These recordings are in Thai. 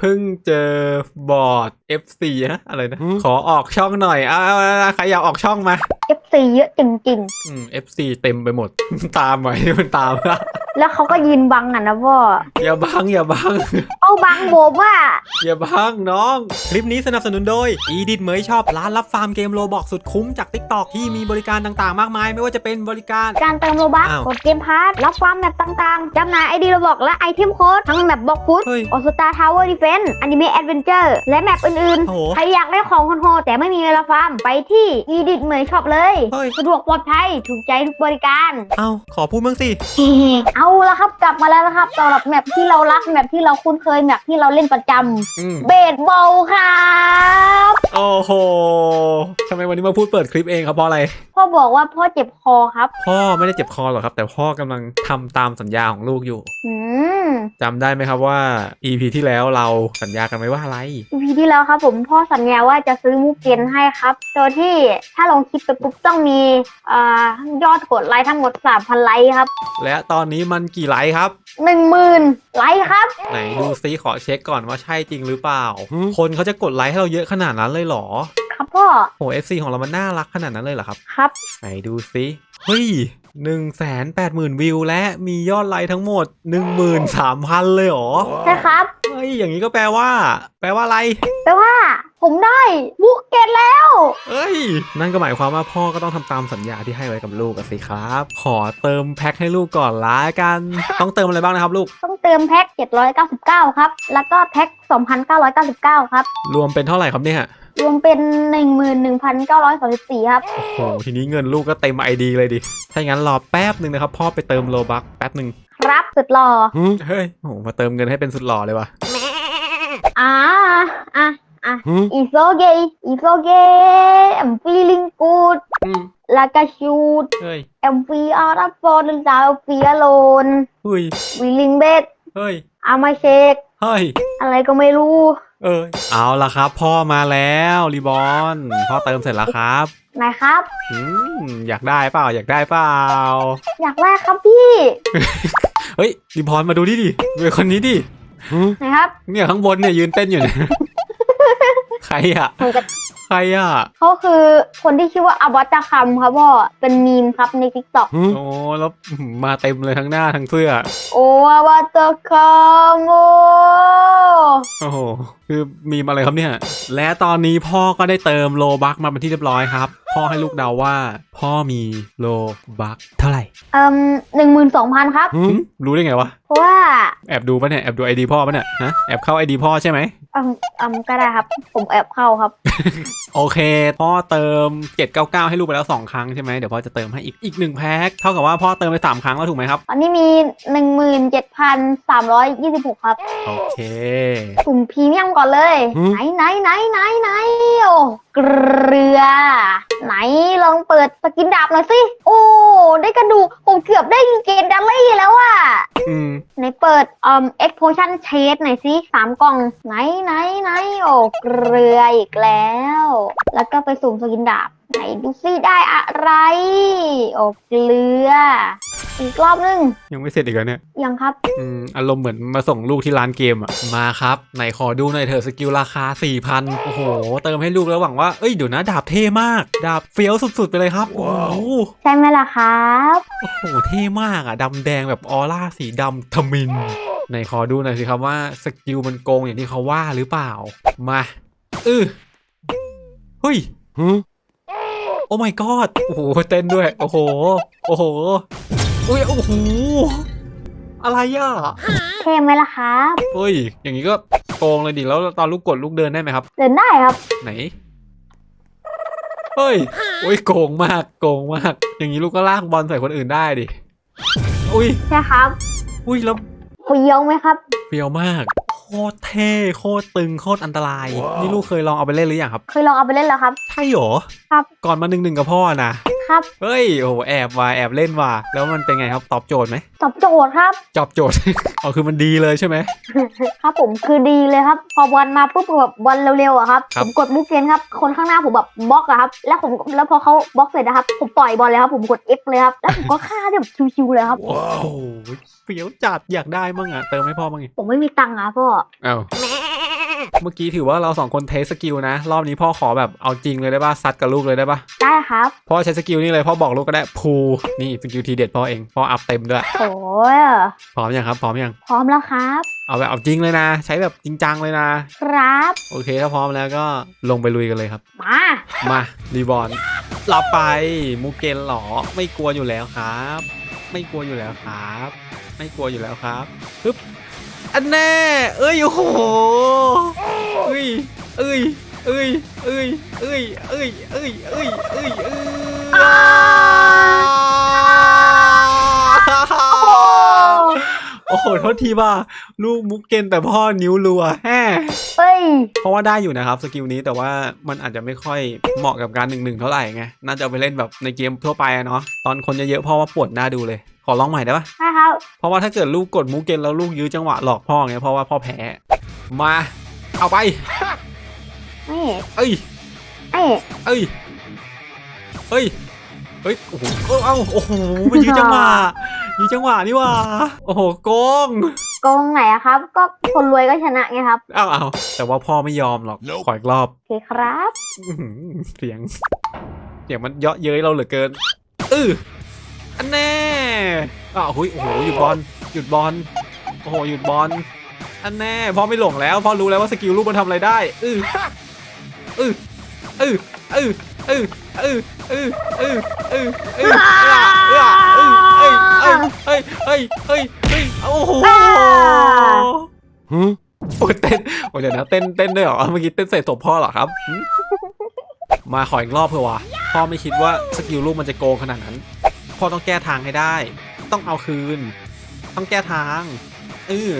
เพิ่งเจอบอร์ด F4 ฮะอะไรนะหืมขอออกช่องหน่อยอ่าใครอยากออกช่องมา FC เยอะจริงอืม F4 เต็มไปหมด ตามไว้มันตามละๆแล้วเขาก็ยืนบังอะนะพ่ออย่าบัง อย่าบัง เอาบังผมอะอย่าบังน้อง คลิปนี้สนับสนุนโดย e d i t เหมยชอบร้านรับฟาร์มเกมโลบอกสุดคุ้มจาก TikTok ที่มีบริการต่างๆ มากมาย ไม่ว่าจะเป็นบริการ การเติมโลบัคอ้าวกดเกมพาร์ทรับฟาร์มแมปต่างๆจำหน่ายไอดีระบอกและไอเทมโค้ดทั้งแมปบล็อกฟุตเฮ้ยออสตาทาวเวอร์ดิเฟนอนิเมะแอดเวนเจอร์และแมปอื่นโอ้โหๆ ใครอยากได้ของคอนโฮแต่ไม่มีเวลาฟาร์มไปที่อีดิทเหมยช็อปเลย เฮ้ย สะดวกปลอดภัยถูกใจทุกบริการ เอาขอพูดบ้างสิ เอาละครับกลับมาแล้วนะครับสำหรับแมปที่เรารักแมปที่เราคุ้นเคยแมปที่เราเล่นประจำอืมเบสบอลครับโอ้โหทำไมวันนี้มาพูดเปิดคลิปเองครับเพราะอะไร พ่อบอกว่าพ่อเจ็บคอครับ พ่อไม่ได้เจ็บคอหรอกครับ แต่พ่อกำลังทำตามสัญญาของลูกอยู่อืมจำได้ไหมครับว่า EP ที่แล้วเราสัญญากันไว้ว่าอะไรพีที่แล้วครับผมพ่อสัญญาว่าจะซื้อมูเกนให้ครับโดยที่ถ้าลงคลิปไปปุ๊บต้องมีเอ่อยอดกดไลค์ทั้งหมด 3,000 ไลค์ครับและตอนนี้มันกี่ไลค์ครับ 10,000ไลค์ครับ ไหนดูซิขอเช็คก่อนว่าใช่จริงหรือเปล่าหืมคนเขาจะกดไลค์ให้เราเยอะขนาดนั้นเลยเหรอ ครับพ่อโห FC ของเรามันน่ารักขนาดนั้นเลยเหรอครับ ครับ ไหนดูซิเฮ้ยหนึ่งแสนแปดหมื่นวิวและมียอดไลค์ทั้งหมดหนึ่งหมื่นสามพันเลยเหรอใช่ครับ เฮ้ยอย่างนี้ก็แปลว่า แปลว่าอะไร แปลว่า ผมได้มูเกนแล้ว เอ้ย นั่นก็หมายความว่าพ่อก็ต้องทำตามสัญญาที่ให้ไว้กับลูกอะสิครับ ขอเติมแพ็คให้ลูกก่อนละกัน ต้องเติมอะไรบ้างนะครับลูก ต้องเติมแพ็ค799 ครับ แล้วก็แพ็ค2,999 ครับ รวมเป็นเท่าไหร่ครับเนี่ย รวมเป็น 11,934 ครับ โอ้โหทีนี้เงินลูกก็เต็มไอดีเลยดิ ถ้าอย่างนั้นรอแป๊บหนึ่งนะครับ พ่อไปเติมโลบักแป๊บหนึ่งครับสุดหล่อหืมเฮ้ยโอ้โหมาเติมเงินให้เป็นสุดหล่อเลยวะอ่าอะหืม It's okay It's okay I'm feeling good อืม like a shoot เฮ้ย I'm free out of for the down free alone เฮ้ย willing bed เฮ้ย I'm a shake เฮ้ย อะไรก็ไม่รู้ เออเอาละครับ พ่อมาแล้วรีบอนพ่อเติมเสร็จแล้วครับไหนครับ อืมอยากได้เปล่า อยากได้เปล่า อยากได้ครับพี่เฮ้ยรีบอนมาดูดิดิดูไอ้คนนี้ดิหืมไหนครับ เนี่ยข้างบนเนี่ยยืนเต้นอยู่เนี่ยใครอะผมจะ ใครอะเขาคือคนที่ชื่อว่าอวัตคำครับพ่อเป็นมีมครับใน TikTok หืมโอ้แล้วมาเต็มเลยทั้งหน้าทั้งเสื้อ โอ้อวัตคำโอ้โอ้โหคือมีมอะไรครับเนี่ย และตอนนี้พ่อก็ได้เติมโลบักมาเป็นที่เรียบร้อยครับ พ่อให้ลูกเดาว่า พ่อมีโลบักเท่าไหร่เอ่มหนึ่งหมื่นสองพันครับหืมหึรู้ได้ไงวะ เพราะว่า แอบดูปะเนี่ย แอบดูไอดีพ่อปะเนี่ย ฮะ แอบเข้าไอดีพ่อใช่ไหม อืมอืมก็ได้ครับ ผมแอบเข้าครับ โอเค พ่อเติม 799 ให้ลูกไปแล้ว 2 ครั้งใช่ไหมเดี๋ยวพ่อจะเติมให้อีกอีกหนึ่งแพ็คเท่ากับว่าพ่อเติมไป 3 ครั้งแล้วถูกไหมครับ ตอนนี้มีหนึ่งหมื่นเจ็ดพันสามร้อยยี่สิบหกครับ โอเคสุ่มพรีเมียมก่อนเลย หืม ไหนไหนไหนไหนไหนโอ้เกลือ ไหนลองเปิดสกินดาบหน่อยสิ โอ้ ได้กระดูก ผมเกือบได้เกนดัลลี่แล้วอะ อืม ไหนเปิดอืมเอ็กโพชั่นเชดหน่อยสิสามกล่อง ไหนไหนไหนโอ้เกลืออีกแล้ว แล้วก็ไปสุ่มสกินดาบ ไหนดูสิได้อะไร โอ้เกลือ อีกรอบนึง ยังไม่เสร็จอีกแล้วเนี่ย ยังครับ อืม อารมณ์เหมือนมาส่งลูกที่ร้านเกมอะมาครับ ไหนขอดูหน่อยเถอะสกิลราคา 4,000 โอ้โห เติมให้ลูกแล้วหวังว่า เอ้ยเดี๋ยวนะ ดาบเท่มาก ดาบเฟี้ยวสุดๆ ไปเลยครับโอ้โหใช่ไหมล่ะครับ โอ้โห เท่มากอะดำแดงแบบออร่าสีดำทมิน ไหนขอดูหน่อยสิครับว่าสกิลมันโกงอย่างที่เขาว่าหรือเปล่า มาอือเฮ้ยหืมโอ้ my god โอ้โหเต้นด้วย โอ้โห โอ้โหอุ้ยโอ้โหอะไรอะเท่ไหมล่ะครับเฮ้ย อย่างนี้ก็โกงเลยดิแล้วตอนลูกกดลูกเดินได้ไหมครับ เดินได้ครับ ไหนเฮ้ยอุ้ยโกงมากโกงมาก อย่างนี้ลูกก็ลากบอลใส่คนอื่นได้ดิ อุ้ยใช่ครับ อุ้ยแล้ว เฟี้ยวไหมครับเฟี้ยวมากโคตรเท่โคตรตึงโคตรอันตราย นี่ลูกเคยลองเอาไปเล่นหรือยังครับ เคยลองเอาไปเล่นแล้วครับ ใช่เหรอ ครับ ก่อนมาหนึ่งหนึ่งกับพ่อนะ ครับ เฮ้ยโอ้โหแอบว่ะแอบเล่นว่ะแล้วมันเป็นไงครับตอบโจทย์ไหมตอบโจทย์ครับ ตอบโจทย์อ๋อคือมันดีเลยใช่ไหม ครับผมคือดีเลยครับ พอบอลมาปุ๊บแบบบอลเร็วๆอะครับครัผบ มกดมุกเกนครับคนข้างหน้าผมแบบบล็อกอะครับแล้วผมแล้วพอเขาบล็อกเสร็จนะครับผมปล่อยบอลเลยครับผมกด F เลยครับแล้วผมก็ฆ่าได้แบบชิวๆเลยครับโอ้โหเฟี้ยวจัดอยากได้มั่งอะเติมให้พ่อมั่งไงผมไม่มีตังค์อะพ่ออ้าว เมื่อกี้ถือว่าเราสองคนเทสสกิลนะ รอบนี้พ่อขอแบบเอาจริงเลยได้ป่ะซัดกับลูกเลยได้ป่ะได้ครับพ่อใช้สกิลนี่เลยพ่อบอกลูกก็ได้พูนี่สกิลทีเด็ดพ่อเองพ่ออัพเต็มด้วยโอ้ยพร้อมยังครับพร้อมยังพร้อมแล้วครับ เอาแบบเอาจริงเลยนะ ใช้แบบจริงจังเลยนะ ครับ โอเคถ้าพร้อมแล้วก็ลงไปลุยกันเลยครับ มามารีบอลรับไปมูเกนเหรอไม่กลัวอยู่แล้วครับ ไม่กลัวอยู่แล้วครับ ไม่กลัวอยู่แล้วครับปึ๊บ อันแน่ เอ้ย โอ้โหเอ้ย เอ้ย เอ้ย เอ้ย เอ้ย เอ้ย เอ้ย เอ้ย เอ้ย เอ้ย อ้โหโทษทีว่าลูกมุกเกนแต่พ่อนิ้วรัวแฮ่เอ้ย เพราะว่าได้อยู่นะครับสกิลนี้แต่ว่ามันอาจจะไม่ค่อยเหมาะกับการหนึ่งหนึ่งเท่าไหร่ไงน่าจะเอาไปเล่นแบบในเกมทั่วไปอะเนาะตอนคนเยอะๆพ่อว่าปวดหน้าดูเลย ขอลองใหม่ได้ปะได้ครับ เพราะว่าถ้าเกิดลูกกดมูเกนแล้วลูกยื้อจังหวะหลอกพ่อไงเพราะว่าพ่อแพ้มาเอาไป นี่เอ้ย เอ้ยเอ้ย เฮ้ย เฮ้ย โอ้โห เอ้าเอ้าโอ้โหไปยื้อจังหวะ ยื้อจังหวะนี่หว่า โอ้โหโกงโกงไหนอะครับ ก็คนรวยก็ชนะไงครับเอ้าเอาแต่ว่าพ่อไม่ยอมหรอก ขออีกรอบโอเคครับอื้อหือเสียง เสียงมันเยาะเย้ยเราเหลือเกิน อืออันแน่อ้าวหุยโอ้โหหยุดบอลหยุดบอลโอ้โหหยุดบอลอันแน่พ่อไม่หลงแล้วพ่อรู้แล้วว่าสกิลลูกมันทำอะไรได้ อืออืออืออืออืออืออืออืออืออือเอ้ยเอ้ยเอ้ยเอ้ยเอ้ยเอ้ยเอ้ยเอ้ยโอ้โหโอ้ยเต้นโอ้ยเดี๋ยวนะเต้นเต้นด้วยเหรอเมื่อกี้เต้นใส่ศพพ่อเหรอครับหึมาขออีกรอบเพื่อวะพ่อไม่คิดว่าสกิลลูกมันจะโกงขนาดนั้น พ่อต้องแก้ทางให้ได้ ต้องเอาคืน ต้องแก้ทางเออ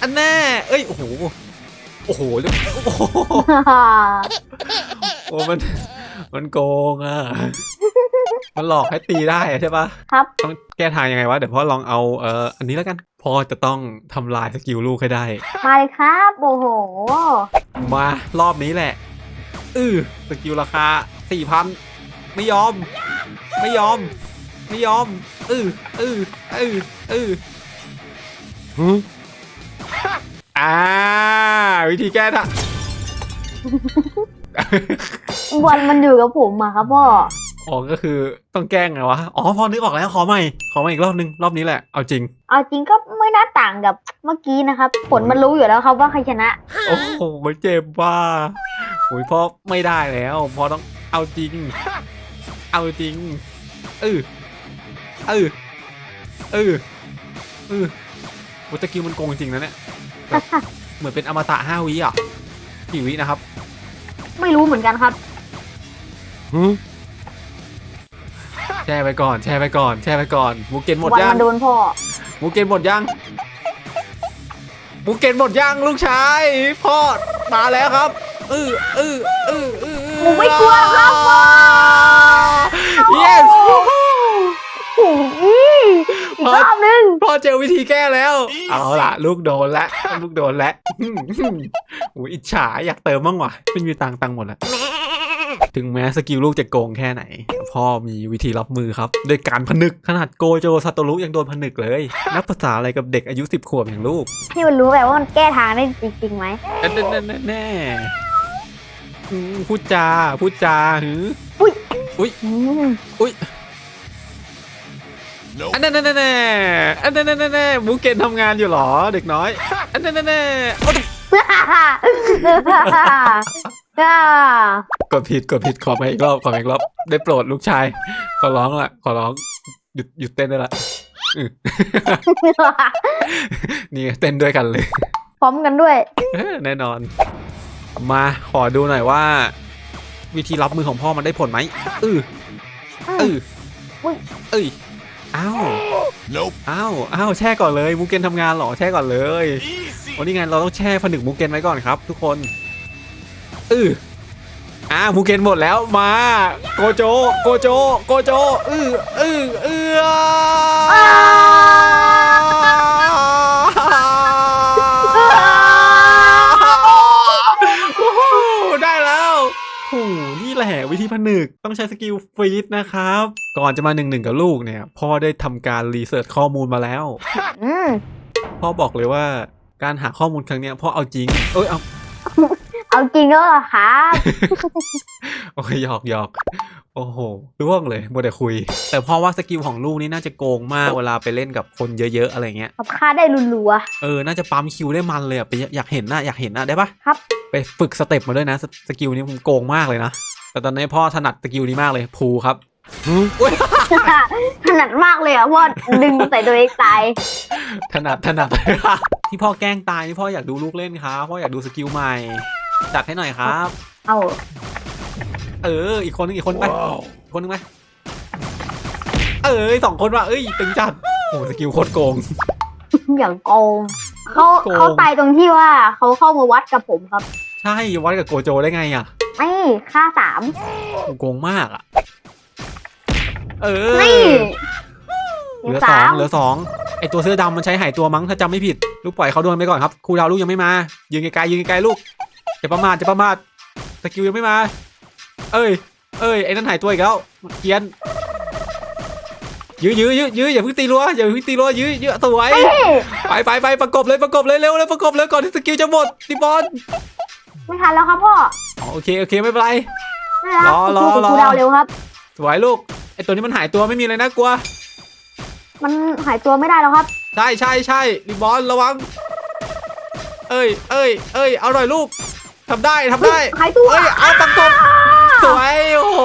อันแน่ เอ้ย โอ้โห โอ้โหโอ้โหโอ้มัน มันโกงอะ มันหลอกให้ตีได้อะใช่ปะครับ ต้องแก้ทางยังไงวะ เดี๋ยวพ่อลองเอาเอ่ออันนี้แล้วกัน พ่อจะต้องทำลายสกิลลูกให้ได้ มาเลยครับโอ้โห มารอบนี้แหละ อือสกิลราคาสี่พันไม่ยอม ไม่ยอม ไม่ยอม อืออืออืออืออ่า วิธีแก้ทาง บอลมันอยู่กับผมอะครับพ่อ อ๋อก็คือต้องแกล้งไงวะ อ๋อพอนึกออกแล้วขอใหม่ ขอใหม่อีกรอบนึง รอบนี้แหละ เอาจริง เอาจริงก็ไม่น่าต่างกับเมื่อกี้นะครับ ผลมันรู้อยู่แล้วครับว่าใครชนะ โอ้โหเจ็บว่าโอ้ยพ่อไม่ได้แล้วพ่อต้องเอาจริง เอาจริง เออเออเออเออโอ้ตะกี้มันโกงจริงนะเนี่ยแบบเหมือนเป็นอมตะห้าวิอะกี่วินะครับ ไม่รู้เหมือนกันครับ แช่ไปก่อนแช่ไปก่อนแช่ไปก่อนมูเกนหมดบอลยังมันโดนพ่อมูเกนหมดยังมูเกนหมดยังลูกชายพ่อมาแล้วครับเออเออเออเออหนูไม่กลัวครับพ่อ yes โอ้โหอีกรอบนึงพ่อเจอวิธีแก้แล้ว เอาล่ะ ลูกโดนแล้วลูกโดนแล้วอืมอืมโอ้ยอิจฉาอยากเติมบ้างว่ะไม่มีตังค์ตังค์หมดแล้ว ถึงแม้สกิลลูกจะโกงแค่ไหน พ่อมีวิธีรับมือครับด้วยการผนึกขนาดโกโจซาโตรุยังโดนผนึกเลย นับภาษาอะไรกับเด็กอายุสิบขวบอย่างลูกพี่มันรู้แบบว่ามันแก้ทางได้จริงๆไหมแน่แน่แน่แน่อืมพูดจาพูดจาหืออืมอันนั้นแน่แน่อันนั้นแน่แน่มูเกนทำงานอยู่เหรอ เด็กน้อยอันนั้นแน่แน่เอาอ่า กดผิดกดผิดขอมาอีกรอบขอมาอีกรอบได้โปรดลูกชาย ขอร้องละขอร้องหยุดหยุดเต้นได้ละอือนี่ไงเต้นด้วยกันเลย พร้อมกันด้วย แน่นอน มาขอดูหน่อยว่า วิธีรับมือของพ่อมันได้ผลไหมอืออืออุ๊ยเอ้ยอ้าวอ้าวอ้าวแช่ก่อนเลยมูเกนทำงานเหรอแช่ก่อนเลยวันนี้ไงเราต้องแช่ผนึกมูเกนไว้ก่อนครับ ทุกคนอือ อ่ามูเกนหมดแล้วมาโกโจโกโจโกโจอื้ออืออือโอ้โหได้แล้วโอ้โหนี่แหละวิธีผนึกต้องใช้สกิลฟรีดนะครับ ก่อนจะมาหนึ่งหนึ่งกับลูกเนี่ย พ่อได้ทำการรีเสิร์ชข้อมูลมาแล้วพ่อบอกเลยว่าการหาข้อมูลครั้งเนี้ยพราะเอาจริง เอ้ยเอา เอาจริงแล้วเหรอครับโอเคหยอกหยอกโอ้โหร่วงเลยมัวแต่คุย แต่เพราะว่าสกิลของลูกนี่น่าจะโกงมากเวลาไปเล่นกับคนเยอะๆอะไรเงี้ยกับค่าได้รัวเออน่าจะปั๊มคิวได้มันเลยอะไปอยากเห็นนะอยากเห็นนะได้ปะครับ ไปฝึกสเต็ปมาด้วยนะสสกิลนี้ผมโกงมากเลยนะแต่ตอนนี้พ่อถนัดสกิลนี้มากเลยภูครับอุ๊ยๆถนัดมากเลยอะเพราะว่าดึงใส่ตัวเองตายถนัดถนัดที่พ่อแกล้งตายนี่พ่ออยากดูลูกเล่นครับพ่ออยากดูสกิลใหม่ จัดให้หน่อยครับ เอาเออ อีกคนนึงอีกคนนึงไปอีกคนนึงไปเออสองคนว่ะเอ้ยตึงจัดโอ้สกิลโคตรโกง อย่างโกงเขาโกง เขาตายตรงที่ว่าเขาเข้ามาวัดกับผมครับใช่วัดกับโกโจได้ไงอะไม่ค่าสามโกงมากอะ เออนี่เหลือสองเหลือสองไอตัวเสื้อดำมันใช้หายตัวมั้งถ้าจำไม่ผิด ลูกปล่อยเขาโดนไปก่อนครับครูดาวลูกยังไม่มายืนไกลๆยืนไกลๆลูก จะประมาทจะประมาทสกิลยังไม่มา เอ้ย เอ้ยไอ้นั่นหายตัวอีกแล้วเกียนยื้อยื้อยื้อยื้ออย่าเพิ่งตีรัวอย่าเพิ่งตีรัวยื้อยื้อสวยนี่ไปไปไปประกบเลยประกบเลยเร็วเลยประกบเลยก่อนที่สกิลจะหมดดิบอลไม่ทันแล้วครับพ่ออ๋อโอเคโอเคไม่เป็นไรไม่ทันรอรอรอครูดาวเร็วครับสวยลูกไอตัวนี้มันหายตัวไม่มีอะไรน่ากลัว มันหายตัวไม่ได้แล้วครับ ใช่ใช่ใช่ดิบอลระวัง เอ้ยเอ้ยเอ้ยเอาหน่อยลูก ทำได้ทำได้หายตัวเอ้ยเอาประกบสวยโอ้โห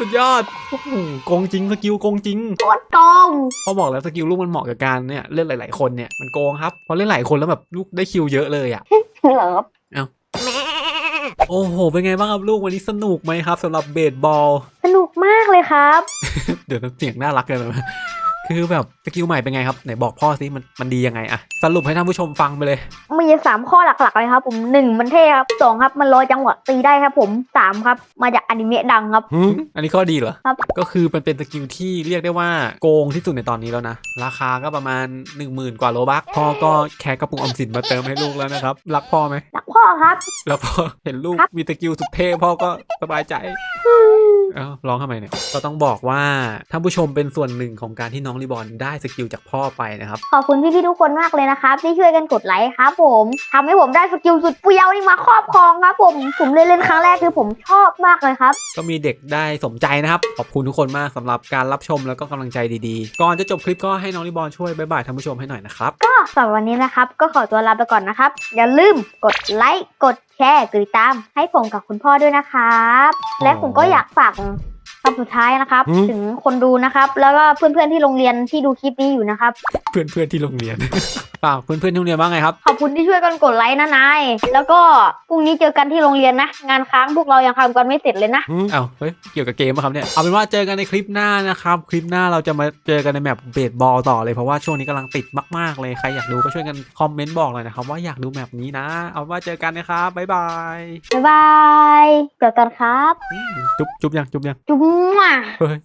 สุดยอดโอ้โหโกงจริงสกิลโกงจริงโคตรโกงพอบอกแล้วสกิลลูกมันเหมาะกับการเนี่ยเล่นหลายๆคนเนี่ยมันโกงครับพอเล่นหลายคนแล้วแบบลูกได้คิวเยอะเลยอะเหรอครับโอ้โห เป็นไงบ้างครับลูกวันนี้สนุกไหมครับสำหรับเบสบอล สนุกมากเลยครับ เดี๋ยวเสียงน่ารักเลยนะ คือแบบสกิลใหม่เป็นไงครับไหนบอกพ่อสิมันมันดียังไงอะสรุปให้ท่านผู้ชมฟังไปเลย มีสามข้อหลักๆเลยครับ ผมหนึ่งมันเท่ครับสองครับมันรอจังหวะตีได้ครับผมสามครับ มาจากอนิเมะดังครับอันนี้ข้อดีเหรอ ครับ ก็คือมันเป็นสกิลที่เรียกได้ว่าโกงที่สุดในตอนนี้แล้วนะ ราคาก็ประมาณ 1 0,000 กว่าโลบักพ่อก็แค่กระปุกออมสินมาเติมให้ลูกแล้วนะครับ รักพ่อไหมรักพ่อครับ แล้วพอเห็นลูกครับมีสกิลสุดเท่พ่อก็สบายใจเอ้าร้องทำไมเนี่ยก็ต้องบอกว่าท่านผู้ชมเป็นส่วนหนึ่งของการที่น้องรีบอลได้สกิลจากพ่อไปนะครับ ขอบคุณพี่ๆทุกคนมากเลยนะครับ ที่ช่วยกันกดไลค์ครับผมทำให้ผมได้สกิลสุดเปรี้ยวนี่มาครอบครองครับผม ผมเล่นเล่นครั้งแรกคือผมชอบมากเลยครับ ก็มีเด็กได้สมใจนะครับ ขอบคุณทุกคนมากสำหรับการรับชมแล้วก็กำลังใจดีๆ ก่อนจะจบคลิปก็ให้น้องรีบอลช่วยบายบายท่านผู้ชมให้หน่อยนะครับ ก็สำหรับวันนี้นะครับ ก็ขอตัวลาไปก่อนนะครับ อย่าลืมกดไลค์กด แชร์กดติดตามให้ผมกับคุณพ่อด้วยนะครับ และผมก็อยากฝาก คำสุดท้ายนะครับอืม ถึงคนดูนะครับ แล้วก็เพื่อนๆที่โรงเรียนที่ดูคลิปนี้อยู่นะครับ เพื่อนๆที่โรงเรียนฝากเพื่อนๆที่โรงเรียนบ้างไงครับ ขอบคุณที่ช่วยกันกดไลค์นะนายแล้วก็พรุ่งนี้เจอกันที่โรงเรียนนะ งานค้างพวกเรายังทำกันไม่เสร็จเลยนะ เอ้าเฮ้ย เกี่ยวกับเกมปะครับเนี่ย เอาเป็นว่าเจอกันในคลิปหน้านะครับ คลิปหน้าเราจะมาเจอกันในแมปเบสบอลต่อเลย เพราะว่าช่วงนี้กำลังติดมาก ๆ เลย ใครอยากดูก็ช่วยกันคอมเมนต์บอกหน่อยนะครับว่าอยากดูแมปนี้นะ เอาเป็นว่าเจอกันนะครับ บ๊ายบายบ๊ายบายเจอกันครับอืมจุ๊บจุ๊บยังจุ๊บยัง จุ๊บมั่วเฮ้ย